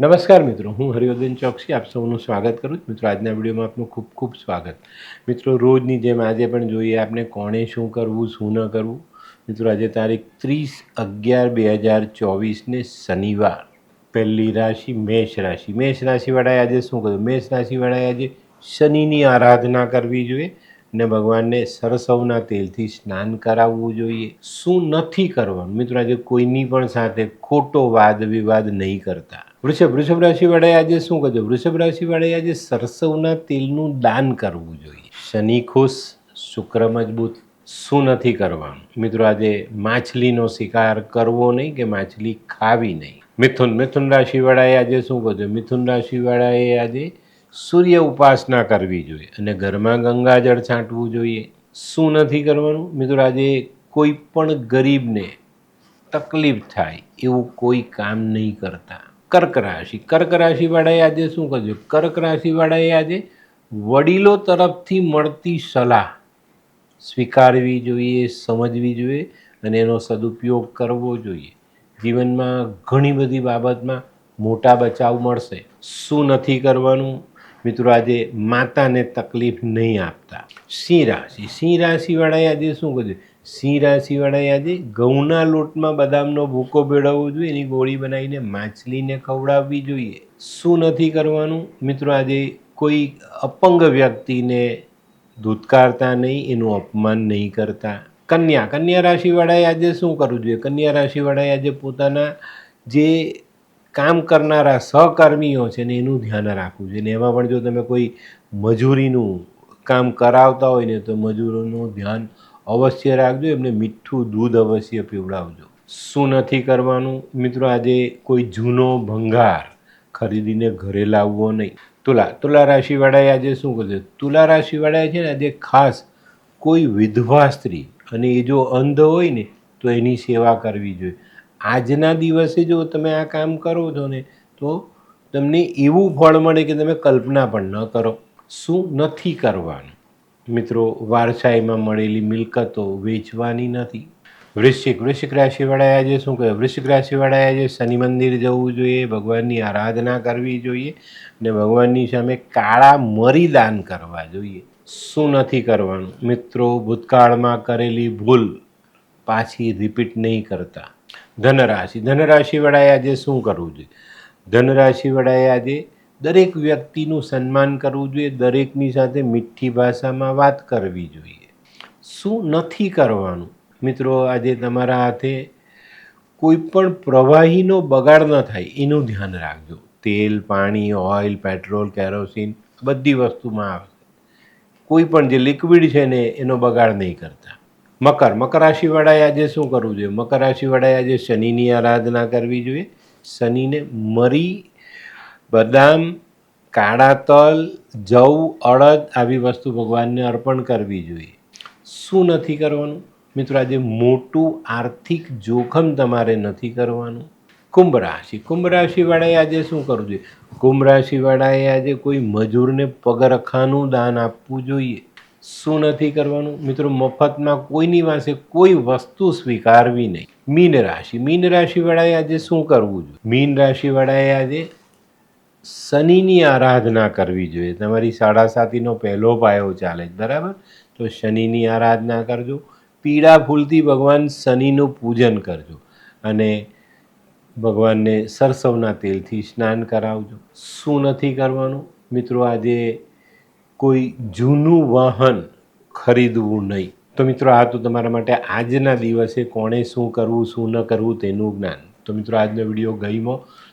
નમસ્કાર મિત્રો, હું હરિવર્ધન ચોકસી આપ સૌનું સ્વાગત કરું છું. મિત્રો, આજના વિડીયોમાં આપનું ખૂબ ખૂબ સ્વાગત. મિત્રો, રોજની જેમ આજે પણ જોઈએ આપણે કોણે શું કરવું, શું ન કરવું? મિત્રો, આજે તારીખ ત્રીસ અગિયાર બે હજાર ચોવીસને શનિવાર. પહેલી રાશિ મેષ રાશિ. મેષ રાશિવાળાએ આજે શું કર્યું? મેષ રાશિવાળાએ આજે શનિની આરાધના કરવી જોઈએ ને ભગવાનને સરસવના તેલથી સ્નાન કરાવવું જોઈએ. શું નથી કરવાનું? મિત્રો, આજે કોઈની પણ સાથે ખોટો વાદ વિવાદ નહીં કરતા. વૃષભ વૃષભ રાશિવાળાએ આજે શું કરજો વૃષભ રાશિવાળાએ આજે સરસવના તેલનું દાન કરવું જોઈએ. શનિ ખુશ, શુક્ર મજબૂત, શું નથી કરવાનું? મિત્રો, આજે માછલીનો શિકાર કરવો નહીં કે માછલી ખાવી નહીં. મિથુન મિથુન રાશિવાળાએ આજે શું કરજો મિથુન રાશિવાળાએ આજે સૂર્ય ઉપાસના કરવી જોઈએ અને ઘરમાં ગંગાજળ છાંટવું જોઈએ. શું નથી કરવાનું? મિત્રો, આજે કોઈ પણ ગરીબને તકલીફ થાય એવું કોઈ કામ નહીં કરતા. કર્ક રાશિ. કર્ક રાશિવાળાએ આજે શું કરજો? કર્ક રાશિવાળાએ આજે વડીલો તરફથી મળતી સલાહ સ્વીકારવી જોઈએ, સમજવી જોઈએ અને એનો સદુપયોગ કરવો જોઈએ. જીવનમાં ઘણી બધી બાબતમાં મોટા બચાવ મળશે. શું નથી કરવાનું? મિત્રો, આજે માતાને તકલીફ નહીં આપતા. સિંહ રાશિ. સિંહ રાશિવાળાએ આજે શું કર્યું? સિંહ રાશિવાળાએ આજે ઘઉંના લોટમાં બદામનો ભૂકો ભેળવવો જોઈએ. એની ગોળી બનાવીને માછલીને ખવડાવવી જોઈએ. શું નથી કરવાનું? મિત્રો, આજે કોઈ અપંગ વ્યક્તિને ધૂતકારતા નહીં, એનું અપમાન નહીં કરતા. કન્યા કન્યા રાશિવાળાએ આજે શું કરવું જોઈએ? કન્યા રાશિવાળાએ આજે પોતાના જે કામ કરનારા સહકર્મીઓ છે ને, એનું ધ્યાન રાખવું જોઈએ. ને એમાં પણ જો તમે કોઈ મજૂરીનું કામ કરાવતા હોય ને તો મજૂરોનું ધ્યાન અવશ્ય રાખજો, એમને મીઠું દૂધ અવશ્ય પીવડાવજો. શું નથી કરવાનું? મિત્રો, આજે કોઈ જૂનો ભંગાર ખરીદીને ઘરે લાવવો નહીં. તુલા તુલા રાશિવાળાએ આજે શું કરશે તુલા રાશિવાળાએ છે ને આજે ખાસ કોઈ વિધવા સ્ત્રી અને એ જો અંધ હોય ને તો એની સેવા કરવી જોઈએ. આજના દિવસે જો તમે આ કામ કરો છો ને તો તમને એવું ફળ મળે કે તમે કલ્પના પણ ન કરો. શું નથી કરવાનું? મિત્રો, વારસાઈમાં મળેલી મિલકતો વેચવાની નથી. વૃશ્ચિક વૃશ્ચિક રાશિવાળાએ આજે શું કહે વૃશ્ચિક રાશિવાળાએ આજે શનિ મંદિર જવું જોઈએ, ભગવાનની આરાધના કરવી જોઈએ ને ભગવાનની સામે કાળા મરી દાન કરવા જોઈએ. શું નથી કરવાનું? મિત્રો, ભૂતકાળમાં કરેલી ભૂલ પાછી રિપીટ નહીં કરતા. ધનરાશિ, ધનરાશિવાળાએ આજે શું કરવું જોઈએ? ધનરાશિવાળાએ આજે દરેક વ્યક્તિનું સન્માન કરવું જોઈએ, દરેકની સાથે મીઠી ભાષામાં વાત કરવી જોઈએ. શું નથી કરવાનું? મિત્રો, આજે તમારા હાથે કોઈ પણ પ્રવાહીનો બગાડ ન થાય, એનું ધ્યાન રાખજો. તેલ, પાણી, ઓઇલ, પેટ્રોલ, કેરોસીન બધી વસ્તુમાં આવે કોઈ પણ જે લિક્વિડ છે ને, એનો બગાડ નહીં કરતા. મકર મકર રાશિવાળાએ આજે શું કરવું જોઈએ? મકર રાશિવાળાએ આજે શનિની આરાધના કરવી જોઈએ. શનિને મરી બદામ, કાળા તલ, જવ, અડદ આવી વસ્તુ ભગવાનને અર્પણ કરવી જોઈએ. શું નથી કરવાનું? મિત્રો, આજે મોટું આર્થિક જોખમ તમારે નથી કરવાનું. કુંભ રાશિ. કુંભ રાશિવાળાએ આજે શું કરવું જોઈએ? કુંભ રાશિવાળાએ આજે કોઈ મજૂરને પગરખાનું દાન આપવું જોઈએ. શું નથી કરવાનું? મિત્રો, મફતમાં કોઈની પાસે કોઈ વસ્તુ સ્વીકારવી નહીં. મીન રાશિ. મીન રાશિવાળાએ આજે શું કરવું જોઈએ? મીન રાશિવાળાએ આજે શનિની આરાધના કરવી જોઈએ. તમારી સાડા સાતીનો પહેલો પાયો ચાલે બરાબર? તો શનિની આરાધના કરજો. પીળા ફૂલથી ભગવાન શનિનું પૂજન કરજો અને ભગવાનને સરસવના તેલથી સ્નાન કરાવજો. શું નથી કરવાનું? મિત્રો, આજે કોઈ જૂનું વાહન ખરીદવું નહીં. તો મિત્રો, આ તો તમારા માટે આજના દિવસે કોણે શું કરવું, શું ન કરવું તેનું જ્ઞાન. તો મિત્રો, આજનો વીડિયો ગમ્યો.